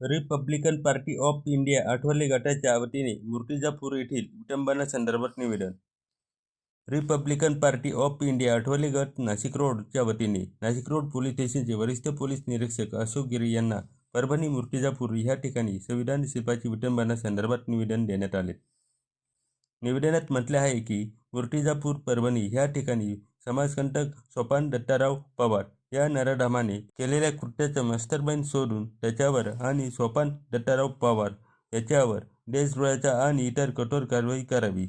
Republican party of India Athawale गटाच्या वतीने मूर्तिजापूर येथील विटंबना संदर्भात निवेदन. Republican party of India Athawale गट नाशिक रोडच्या वतीने नाशिक रोड पोलीस स्टेशनचे वरिष्ठ पोलीस निरीक्षक अशोक गिरी यांना परभणी मूर्तिजापूर ह्या ठिकाणी संविधान शिल्पाची विटंबना संदर्भात निवेदन देण्यात आले. निवेदनात म्हटले आहे की मुर्तिजापूर परभणी ह्या ठिकाणी समाजकंटक सोपान दत्ताराव पवार या नराधामाने केलेल्या कृत्याचा मास्तरबाईन शोधून त्याच्यावर आणि सोपान दत्ताराव पवार याच्यावर देशद्रोहाचा आणि इतर कठोर कारवाई करावी.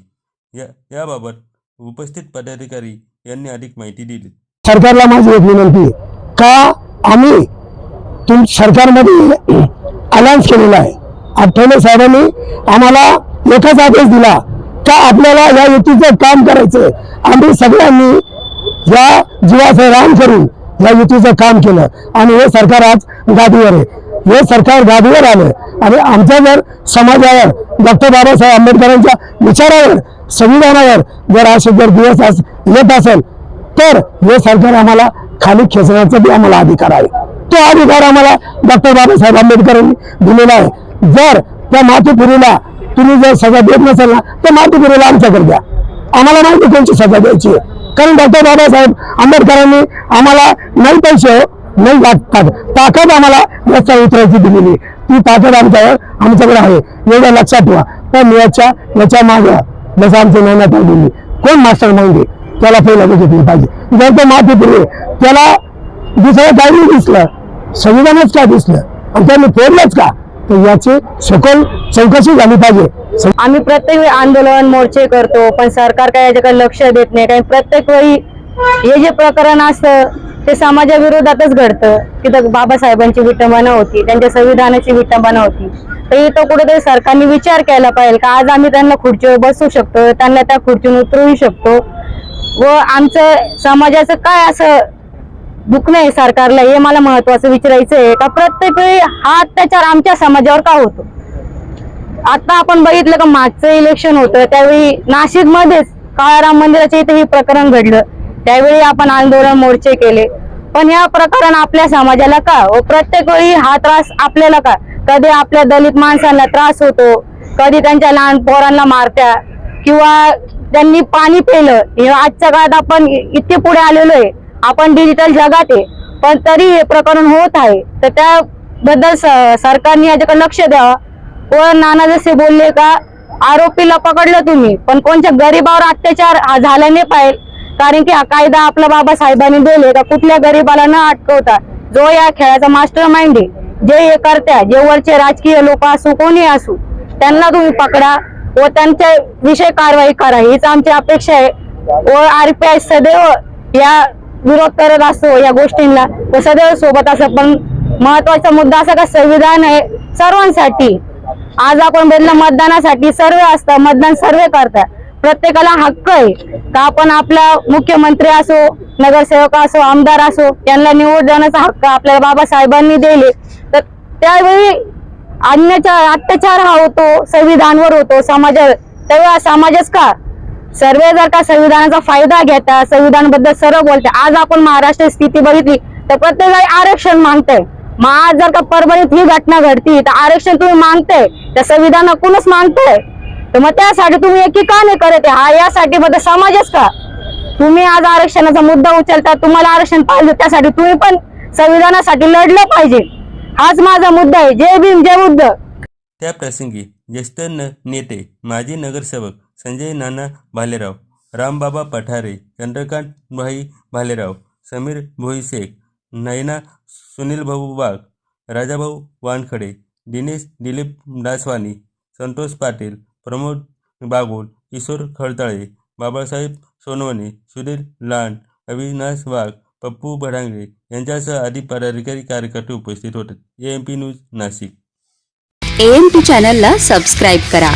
या याबाबत उपस्थित पदाधिकारी यांनी अधिक माहिती दिली. सरकारला माझी एक विनंती का आम्ही तुम सरकारमध्ये अलायन्स केलेला आहे? आठवले साहेबांनी आम्हाला एकच आदेश दिला का आपल्याला या युतीचं काम करायचं आम्ही सगळ्यांनी या जीवाचं राम करून या युतीचं काम केलं. आणि हे सरकार आज गादीवर आहे. हे सरकार गादीवर आलं. आणि आमच्या जर समाजावर डॉक्टर बाबासाहेब आंबेडकरांच्या विचारावर संविधानावर जर असे जर दिवस येत असेल तर हे सरकार आम्हाला खाली खेचण्याचा बी आम्हाला अधिकार आहे. तो अधिकार आम्हाला डॉक्टर बाबासाहेब आंबेडकरांनी दिलेला आहे. जर त्या मातृपुरीला तुम्ही जर सजा देत नसेल ना तर मातृपुरीला आमच्याकडे द्या. आम्हाला माहिती कोणची सजा द्यायची आहे. कारण डॉक्टर बाबासाहेब आंबेडकरांनी आम्हाला नाही पैसे हो, नाही लागतात ताकद. आम्हाला रस्ता उतरायची दिलेली. ती ताकद आमच्यावर आमच्याकडे आहे. एवढं लक्षात ठेवा. पण याच्या याच्या मागं जसं आमची मेहनत आलेली कोण मास्टर माहिती त्याला पहिला बघितलं पाहिजे. जर तो माती पुरले त्याला दुसरं काही दिसलं संविधानच का दिसलं? आणि त्यांनी फोडलंच का? याची सखोल चौकशी झाली पाहिजे. आम्ही प्रत्येक वेळी आंदोलन मोर्चे करतो पण सरकार काय याच्याकडे लक्ष देत नाही. कारण प्रत्येक वेळी हे जे प्रकरण असतं ते समाजाविरोधातच घडतं. तिथं बाबासाहेबांची विटंबना होती त्यांच्या संविधानाची विटंबना होती तर इथं कुठेतरी सरकारने विचार केला पाहिजे का आज आम्ही त्यांना खुर्चीवर बसू शकतो त्यांना त्या खुर्चीवर उतरवू शकतो. व आमचं समाजाचं काय असं दुखणं आहे सरकारला हे मला महत्वाचं विचारायचं आहे का? प्रत्येक वेळी हा अत्याचार आमच्या समाजावर का होतो? आता आपण बघितलं का मागचं इलेक्शन होतं त्यावेळी नाशिक मध्येच काळाराम मंदिराच्या इथे हे प्रकरण घडलं. त्यावेळी आपण आंदोलन मोर्चे केले. पण या प्रकरण आपल्या समाजाला का? व प्रत्येक वेळी हा त्रास आपल्याला का? कधी आपल्या दलित माणसांना त्रास होतो कधी त्यांच्या लहान पोरांना मारत्या किंवा त्यांनी पाणी पेलं. हे आजच्या काळात आपण इतके पुढे आलेलो आहे. आपण डिजिटल जगात आहे पण तरी हे प्रकरण होत आहे. तर त्याबद्दल स- सरकारने याच्याकडे लक्ष द्यावं. व नाना जसे बोलले का आरोपीला पकडलं तुम्ही पण कोणत्या गरीबावर अत्याचार झाला नाही पाहिजे. कारण की हा कायदा आपला बाबासाहेबांनी दिले का कुठल्या गरीबाला न अटकवता जो या खेळाचा मास्टर माइंड आहे जे हे करत्या जे वरचे राजकीय लोक असू कोणी असू त्यांना तुम्ही पकडा व त्यांच्या विषय कारवाई करा. हीच आमची अपेक्षा आहे. व आरपीआय सदैव या विरोध करत असतो या गोष्टींना व सदैव सोबत असं. पण महत्त्वाचा मुद्दा असा का संविधान आहे सर्वांसाठी आज आपण बदला मतदानासाठी सर्वे असतं मतदान सर्वे करतात. प्रत्येकाला हक्क आहे का आपण आपला मुख्यमंत्री असो नगरसेवक असो आमदार असो यांना निवड देण्याचा हक्क आपल्याला बाबासाहेबांनी दिले. तर त्यावेळी अन्याचा अत्याचार हा होतो संविधानवर होतो समाजावर तेव्हा समाजच का सर्व जर का संविधानाचा फायदा घेता संविधानाबद्दल सर्व बोलते आज आपण महाराष्ट्र स्थिती बघितली तर प्रत्येकाला आरक्षण मागतंय. मग आज जर का परभणीत ही घटना घडती तर आरक्षण तुम्ही मागताय त्या कोणच मागतंय? तर मग त्यासाठी तुम्ही एकी का नाही करत आहे? हा यासाठी बद्दल समाजच का? तुम्ही आज आरक्षणाचा मुद्दा उचलता तुम्हाला आरक्षण पाहिजे त्यासाठी तुम्ही पण संविधानासाठी लढलं पाहिजे. हाच माझा मुद्दा आहे. जय भीम जय बुद्ध. त्या प्रसंगी ज्येष्ठ नेते माजी नगरसेवक संजय नाना भालेराव रामबाबा पठारे चंद्रकांत भाई भालेराव समीर भोईशेख नयना सुनील भाऊ वाघ राजाभाऊ वानखडे दिनेश दिलीप दासवानी संतोष पाटील प्रमोद बागोल किशोर खळताळे बाबासाहेब सोनवणे सुधीर लांड अविनाश वाघ पप्पू भडांगरे यांच्यासह आदी पदाधिकारी कार्यकर्ते उपस्थित होते. A M P news Nashik. AMP चॅनलला सबस्क्राईब करा.